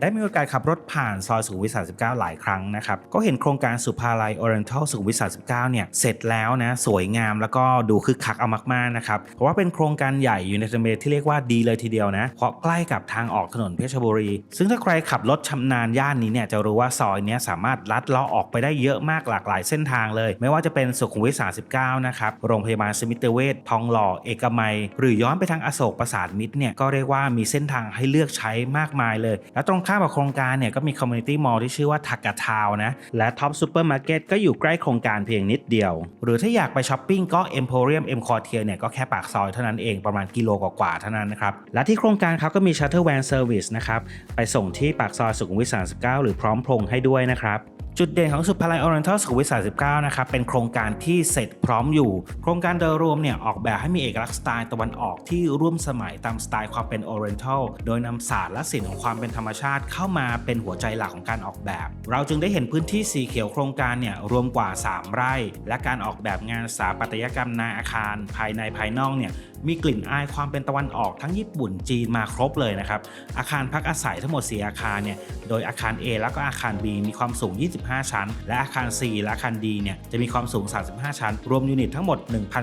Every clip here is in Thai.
ได้มีโอกาสขับรถผ่านซอยสุขุมวิท 39 หลายครั้งนะครับ ก็เห็นโครงการสุภาลัย Oriental สุขุมวิท 39 เนี่ย เสร็จแล้วนะ สวยงามแล้วก็ดูคึกคักเอามากๆนะครับ เพราะว่าเป็นโครงการใหญ่อยู่ในทำเลที่เรียกว่าดีเลยทีเดียวนะ เพราะใกล้กับทางออกถนนเพชรบุรี ซึ่งถ้าใครขับรถชำนาญย่านนี้เนี่ยจะรู้ว่าซอยนี้สามารถลัดเลาะออกไปได้เยอะมากหลากหลายเส้นทางเลย ไม่ว่าจะเป็นสุขุมวิท 39 นะครับ โรงพยาบาลสมิติเวชทองหล่อเอกมัย หรือย้อนไปทางอโศกประสาทมิตรเนี่ยก็เรียกว่ามีเส้นทางให้เลือกใช้มากมายเลย และตรงข้ามกับโครงการเนี่ยก็มีคอมมูนิตี้มอลล์ที่ชื่อว่าทักกะทาวนะ และท็อปซูเปอร์มาร์เก็ตก็อยู่ใกล้โครงการเพียงนิดเดียว หรือถ้าอยากไปช้อปปิ้งก็ Emporium M Quartier เนี่ยก็แค่ปากซอยเท่านั้นเองประมาณกิโลกว่าๆเท่านั้นนะครับ และที่โครงการเขาก็มีชัตเตอร์แวนเซอร์วิสนะครับ ไปส่งที่ปากซอยสุขุมวิท 39 หรือพร้อมพงษ์ให้ด้วยนะครับ จุดเด่นของสุภาลัย Oriental สุขุมวิท39 นะครับ เป็นโครงการที่เสร็จพร้อมอยู่ โครงการโดยรวมเนี่ยออกแบบให้มีเอกลักษณ์สไตล์ตะวันออกที่ร่วมสมัยตามสไตล์ความเป็น Oriental โดยนำศาสตร์และศิลป์ของความเป็นธรรมชาติเข้ามาเป็นหัวใจหลักของการออกแบบ เราจึงได้เห็นพื้นที่สีเขียวโครงการเนี่ยรวมกว่า 3 ไร่ และการออกแบบงานสถาปัตยกรรมนาอาคาร ภายในภายนอกเนี่ยมีกลิ่นอายความเป็นตะวันออกทั้งญี่ปุ่นจีนมาครบเลยนะครับ อาคารพักอาศัยทั้งหมด 4 อาคารเนี่ย โดยอาคาร A แล้วก็อาคาร B มีความสูง 25 ชั้น และอาคาร C และอาคาร D เนี่ยจะมีความสูง 35 ชั้น รวมยูนิตทั้งหมด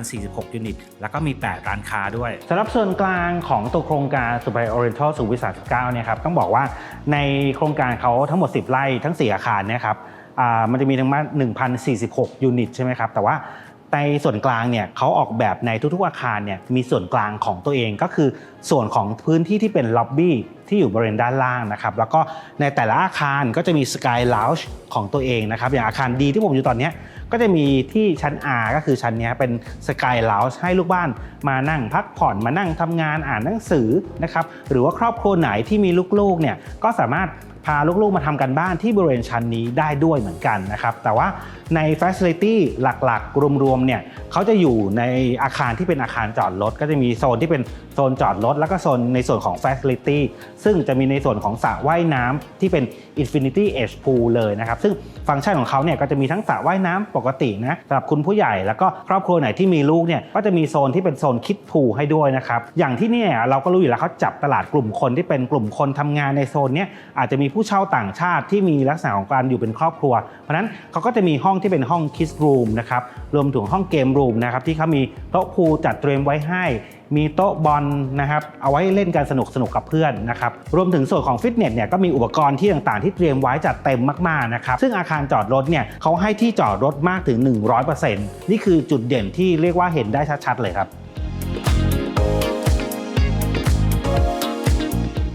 1,046 ยูนิต แล้วก็มี 8 ร้านค้าด้วยสำหรับส่วนกลางของตัวโครงการสุภา Oriental สุวิท39เนี่ยครับต้องบอกว่าในโครงการเขาทั้งหมด 10 ไร่ทั้ง 4 อาคารเนะครับมันจะมีทั้งหมด1,046 ยูนิตใช่ไหมครับแต่ว่า ในส่วนกลางเนี่ยเขาออกแบบในทุกๆอาคารเนี่ยมีส่วนกลางของตัวเองก็คือส่วนของพื้นที่ที่เป็นล็อบบี้ที่อยู่บริเวณด้านล่างนะครับแล้วก็ในแต่ละอาคารก็จะมีสกายล u ว g ์ของตัวเองนะครับอย่างอาคารดีที่ผมอยู่ตอนนี้ก็จะมีที่ชั้น R ก็คือชั้นนี้เป็นสกายล u ว g ์ให้ลูกบ้านมานั่งพักผ่อนมานั่งทำงานอ่านหนังสือนะครับหรือว่าครอบครัวไหนที่มีลูกๆเนี่ยก็สามารถ พาลูกๆมาทำกันบ้านที่บริเวณชั้นนี้ได้ด้วยเหมือนกันนะครับแต่ว่าใน Facility หลักๆ รวมๆเนี่ยเขาจะอยู่ในอาคารที่เป็นอาคารจอดรถก็จะมีโซนที่เป็นโซนจอดรถแล้วก็โซนในส่วนของ Facility ซึ่งจะมีในส่วนของสระว่ายน้ำที่เป็น Infinity Edge Pool เลยนะครับ ซึ่งฟังก์ชันของเขาเนี่ยก็จะมีทั้งสระว่ายน้ำปกตินะสำหรับคุณผู้ใหญ่แล้วก็ครอบครัวไหนที่มีลูกเนี่ยก็จะมีโซนที่เป็นโซนคิดพูให้ด้วยนะครับ อย่างที่นี่เราก็รู้อยู่แล้วเขาจับตลาดกลุ่มคนที่เป็นกลุ่มคนทำงานในโซนเนี้ยอาจจะมีผู้เช่าต่างชาติที่มีลักษณะของการอยู่เป็นครอบครัว เพราะฉะนั้นเขาก็จะมีห้องที่เป็นห้องคิสรูมนะครับรวมถึงห้องเกมรูมนะครับที่เขามีโต๊ะพูจัดเตรียมไว้ให้ มีโต๊ะบอลนะครับเอาไว้เล่นกันสนุกสนุกกับเพื่อนนะครับรวมถึงส่วนของฟิตเนสเนี่ยก็มีอุปกรณ์ที่ต่างๆ ที่เตรียมไว้จัดเต็มมากๆนะครับซึ่งอาคารจอดรถเนี่ยเขาให้ที่จอดรถมากถึง 100%นี่คือจุดเด่นที่เรียกว่าเห็นได้ชัดๆเลยครับ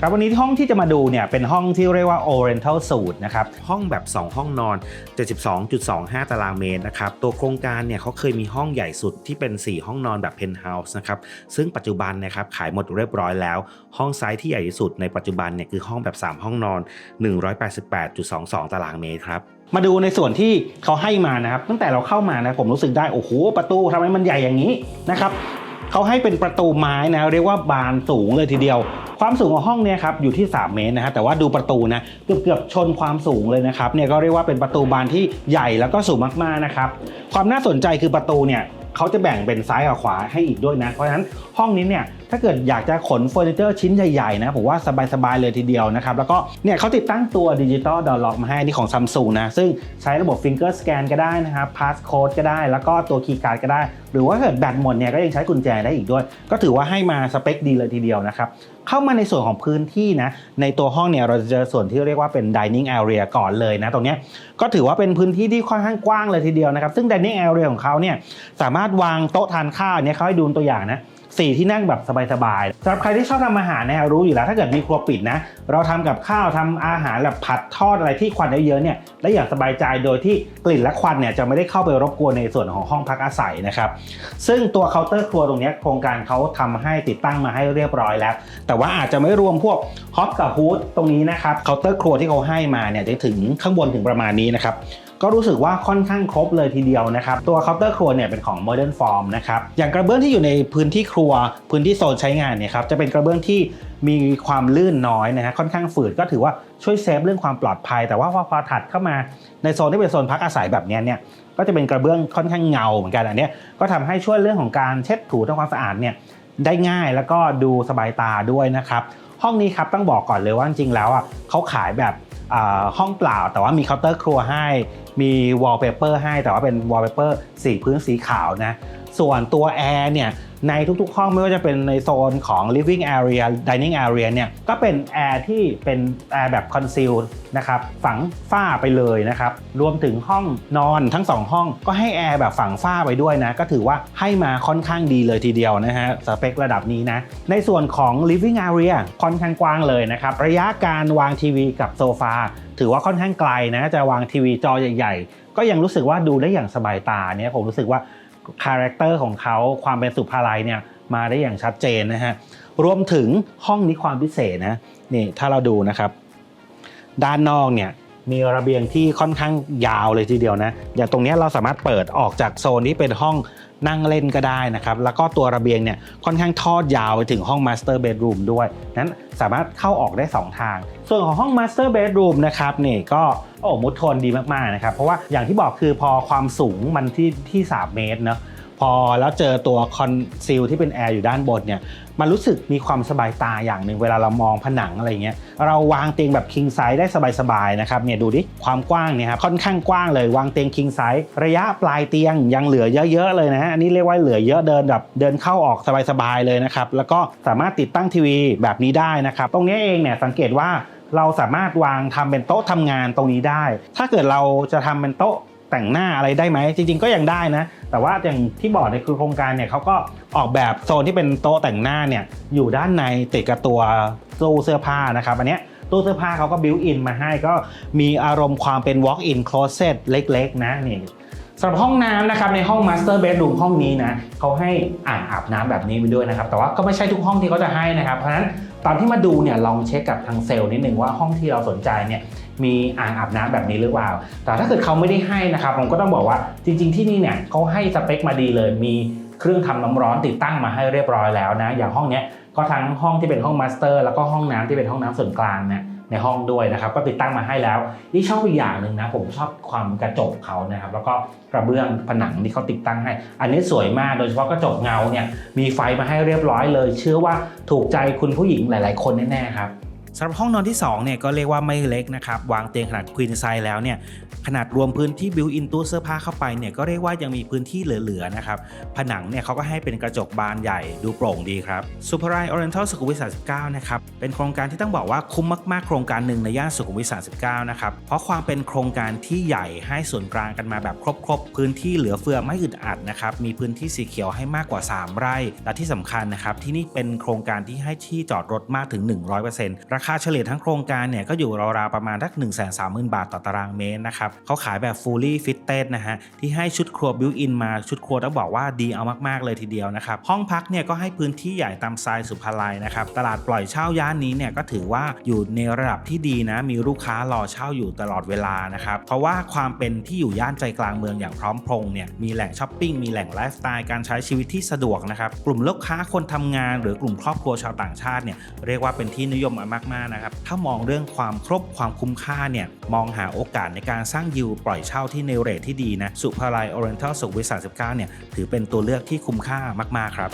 ครับวันนี้ห้องที่จะมาดูเนี่ยเป็นห้องที่เรียกว่า Oriental Suite นะครับห้องแบบ 2 ห้องนอน 72.25 ตารางเมตรนะครับตัวโครงการเนี่ยเขาเคยมีห้องใหญ่สุดที่เป็น 4 ห้องนอนแบบ Penthouse นะครับซึ่งปัจจุบันนะครับขายหมดเรียบร้อยแล้ว ห้องไซส์ที่ใหญ่ที่สุดในปัจจุบันเนี่ยคือห้องแบบ 3 ห้องนอน 188.22 ตารางเมตรครับมาดูในส่วนที่เขาให้มานะครับ ตั้งแต่เราเข้ามานะผมรู้สึกได้ โอ้โห ประตูทำไมมันใหญ่อย่างนี้นะครับ เขาให้เป็นประตูไม้นะเรียกว่าบานสูงเลยทีเดียว ความสูงของห้องเนี่ยครับอยู่ที่ 3 เมตรนะฮะแต่ว่าดูประตูนะเกือบเกือบชนความสูงเลยนะครับเนี่ยก็เรียกว่าเป็นประตูบานที่ใหญ่แล้วก็สูงมากๆนะครับความน่าสนใจคือประตูเนี่ย เขาจะแบ่งเป็นซ้ายกับขวาให้อีกด้วยนะ เพราะฉะนั้นห้องนี้เนี่ยถ้าเกิดอยากจะขนเฟอร์นิเจอร์ชิ้นใหญ่ๆนะผมว่าสบายๆเลยทีเดียวนะครับ แล้วก็เนี่ยเขาติดตั้งตัวดิจิตอลดอลล็อกมาให้นี่ของซัมซุงนะ ซึ่งใช้ระบบฟิงเกอร์สแกนก็ได้นะครับพาสโค้ดก็ได้ แล้วก็ตัวคีย์การ์ดก็ได้ หรือว่าถ้าเกิดแบตหมดเนี่ยก็ยังใช้กุญแจได้อีกด้วย ก็ถือว่าให้มาสเปคดีเลยทีเดียวนะครับเข้ามาในส่วนของพื้นที่นะในตัวห้องเนี่ยเราจะเจอส่วนที่เรียกว่าเป็น dining area ก่อนเลยนะตรงเนี้ยก็ถือว่าเป็นพื้นที่ที่ค่อนข้างกว้างเลยทีเดียวนะครับซึ่ง dining area ของเขาเนี่ยสามารถวางโต๊ะทานข้าวเนี่ยเขาให้ดูตัวอย่างนะสี่ที่นั่งแบบสบายๆสำหรับใครที่ชอบทำอาหารเนี่ยรู้อยู่แล้วถ้าเกิดมีครัวปิดนะ เราทำกับข้าวทำอาหารแบบผัดทอดอะไรที่ควันเยอะๆเนี่ยและอย่างสบายใจโดยที่กลิ่นและควันเนี่ยจะไม่ได้เข้าไปรบกวนในส่วนของห้องพักอาศัยนะครับซึ่งตัวเคาน์เตอร์ครัวตรงนี้โครงการเขาทำให้ติดตั้งมาให้เรียบร้อยแล้ว แต่ว่าอาจจะไม่รวมพวกฮอตกับฮูดตรงนี้นะครับเคาน์เตอร์ครัวที่เขาให้มาเนี่ยจะถึงข้างบนถึงประมาณนี้นะครับ ก็รู้สึกว่าค่อนข้างครบเลยทีเดียวนะครับ ตัวเคาน์เตอร์ครัวเนี่ยเป็นของ Modern Form นะครับอย่างกระเบื้องที่อยู่ในพื้นที่ครัว พื้นที่โซนใช้งานเนี่ยครับจะเป็นกระเบื้องที่มีความลื่นน้อยนะฮะค่อนข้างฝืดก็ถือว่าช่วยเซฟเรื่องความปลอดภัย แต่ว่าพอพอถัดเข้ามาในโซนที่เป็นโซนพักอาศัยแบบนี้เนี่ยก็จะเป็นกระเบื้องค่อนข้างเงาเหมือนกันอันนี้ก็ทำให้ช่วยเรื่องของการเช็ดถูทำความสะอาดเนี่ยได้ง่ายแล้วก็ดูสบายตาด้วยนะครับห้องนี้ครับต้องบอกก่อนเลยว่าจริงแล้วอะเขาขายแบบ ห้องเปล่า แต่ว่ามีเคาน์เตอร์ครัวให้ มีวอลเปเปอร์ให้แต่ว่าเป็นวอลเปเปอร์สีพื้นสีขาวนะ ส่วนตัวแอร์เนี่ย ในทุกๆห้องไม่ว่าจะเป็นในโซนของ living area dining area เนี่ยก็เป็นแอร์ที่เป็นแอร์แบบ conceal นะครับฝังฝ้าไปเลยนะครับรวมถึงห้องนอนทั้ง 2 ห้องก็ให้แอร์แบบฝังฝ้าไปด้วยนะ ก็ถือว่าให้มาค่อนข้างดีเลยทีเดียวนะฮะสเปคระดับนี้นะในส่วนของ living area ค่อนข้างกว้างเลยนะครับระยะการวางทีวีกับโซฟาถือว่าค่อนข้างไกลนะจะวางทีวีจอใหญ่ ๆ ก็ยังรู้สึกว่าดูได้อย่างสบายตาเนี่ยผมรู้สึกว่า คาแรคเตอร์ของเขาความเป็นสุภาลัยเนี่ยมาได้อย่างชัดเจนนะฮะรวมถึงห้องนี้ความพิเศษนะนี่ถ้าเราดูนะครับ ด้านนอกเนี่ยมีระเบียงที่ค่อนข้างยาวเลยทีเดียวนะอย่างตรงนี้เราสามารถเปิดออกจากโซนที่เป็นห้อง นั่งเล่นก็ได้นะครับ แล้วก็ตัวระเบียงเนี่ยค่อนข้างทอดยาวไปถึงห้องมาสเตอร์เบดรูมด้วย นั้นสามารถเข้าออกได้ 2 ทาง ส่วนของห้องมาสเตอร์เบดรูมนะครับนี่ก็โอ้มุดทนดีมากๆนะครับ เพราะว่าอย่างที่บอกคือพอความสูงมันที่ที่ 3 เมตรเนาะ พอแล้วเจอตัวคอนซีลที่เป็นแอร์อยู่ด้านบนเนี่ยมันรู้สึกมีความสบายตาอย่างหนึ่งเวลาเรามองผนังอะไรเงี้ยเราวางเตียงแบบ king size ได้สบายๆนะครับเนี่ยดูดิความกว้างเนี่ยครับค่อนข้างกว้างเลยวางเตียง king size ระยะปลายเตียงยังเหลือเยอะๆเลยนะฮะอันนี้เรียกว่าเหลือเยอะเดินแบบเดินเข้าออกสบายๆเลยนะครับแล้วก็สามารถติดตั้งทีวีแบบนี้ได้นะครับตรงนี้เองเนี่ยสังเกตว่าเราสามารถวางทำเป็นโต๊ะทำงานตรงนี้ได้ ถ้าเกิดเราจะทำเป็นโต๊ะแต่งหน้าอะไรได้ไหมจริง ๆ ก็ยังได้นะ แต่ว่าอย่างที่บอกในคือโครงการเนี่ยเขาก็ออกแบบโซนที่เป็นโต๊ะแต่งหน้าเนี่ยอยู่ด้านในติดกับตัวตู้เสื้อผ้านะครับอันเนี้ยตู้เสื้อผ้าเขาก็บิวอินมาให้ก็มีอารมณ์ความเป็น walk in closet เล็กๆ นะนี่สำหรับห้องน้ำนะครับในห้อง master bedroom ห้องนี้นะเขาให้อ่างอาบน้ำแบบนี้ไปด้วยนะครับ แต่ว่าก็ไม่ใช่ทุกห้องที่เขาจะให้นะครับ เพราะฉะนั้นตอนที่มาดูเนี่ยลองเช็คกับทางเซลล์นิดนึงว่าห้องที่เราสนใจเนี่ย มีอ่างอาบน้ำแบบนี้หรือเปล่า แต่ถ้าเกิดเขาไม่ได้ให้นะครับ ผมก็ต้องบอกว่าจริง ๆ ที่นี่เนี่ยเขาให้สเปคมาดีเลย มีเครื่องทำน้ำร้อนติดตั้งมาให้เรียบร้อยแล้วนะ อย่างห้องเนี้ยก็ทั้งห้องที่เป็นห้องมาสเตอร์ แล้วก็ห้องน้ำที่เป็นห้องน้ำส่วนกลางเนี่ยในห้องด้วยนะครับ ก็ติดตั้งมาให้แล้วที่ชอบอีกอย่างหนึ่งนะผมชอบความกระจกเขานะครับ แล้วก็กระเบื้องผนังที่เขาติดตั้งให้ อันนี้สวยมากโดยเฉพาะกระจกเงาเนี่ยมีไฟมาให้เรียบร้อยเลย เชื่อว่าถูกใจคุณผู้หญิงหลาย ๆ คนแน่ๆครับ สำหรับห้องนอนที่2เนี่ยก็เรียกว่าไม่เล็กนะครับวางเตียงขนาด queen size แล้วเนี่ยขนาดรวมพื้นที่ built in ตู้เสื้อผ้าเข้าไปเนี่ยก็เรียกว่ายังมีพื้นที่เหลือๆนะครับผนังเนี่ยเขาก็ให้เป็นกระจกบานใหญ่ดูโปร่งดีครับ Super i Oriental สุขุมวิท39นะครับเป็นโครงการที่ต้องบอกว่าคุ้มมากๆ โครงการหนึ่งในย่านสุขุมวิท39นะครับเพราะความเป็นโครงการที่ใหญ่ให้ส่วนกลางกันมาแบบครบๆ พื้นที่เหลือเฟือไม่อึดอัดนะครับมีพื้นที่สีเขียวให้มากกว่า 3 ไร่ และที่สำคัญนะครับที่นี่เป็นโครงการที่ให้ที่จอดรถมากถึง 100%ราคาเฉลี่ยทั้งโครงการเนี่ยก็อยู่ราวๆประมาณทัก1 3 0 0 0 0 บาทต่อตารางเมตรนะครับเขาขายแบบ fully fitted นะฮะที่ให้ชุดครัว built in มาชุดครัวต้องบอกว่าดีเอามากๆเลยทีเดียวนะครับห้องพักเนี่ยก็ให้พื้นที่ใหญ่ตามไซส์สุภาลัยนะครับตลาดปล่อยเช่าย่านนี้เนี่ยก็ถือว่าอยู่ในระดับที่ดีนะมีลูกค้ารอเช่าอยู่ตลอดเวลานะครับเพราะว่าความเป็นที่อยู่ย่านใจกลางเมืองอย่างพร้อมพงเนี่ยมีแหล่งช้อปปิ้งมีแหล่งไลฟ์สไตล์การใช้ชีวิตที่สะดวกนะครับกลุ่มลูกค้าคนทำงาน หรือกลุ่มครอบครัวชาวต่างชาติเนี่ยเรียกว่าเป็นที่นิยมมากๆนะครับ ถ้ามองเรื่องความครบความคุ้มค่าเนี่ย มองหาโอกาสในการสร้างยิวปล่อยเช่าที่ในเรทที่ดีนะ สุภาลัยออเรนทัลสุขวิส39เนี่ย ถือเป็นตัวเลือกที่คุ้มค่ามาก ๆ ครับ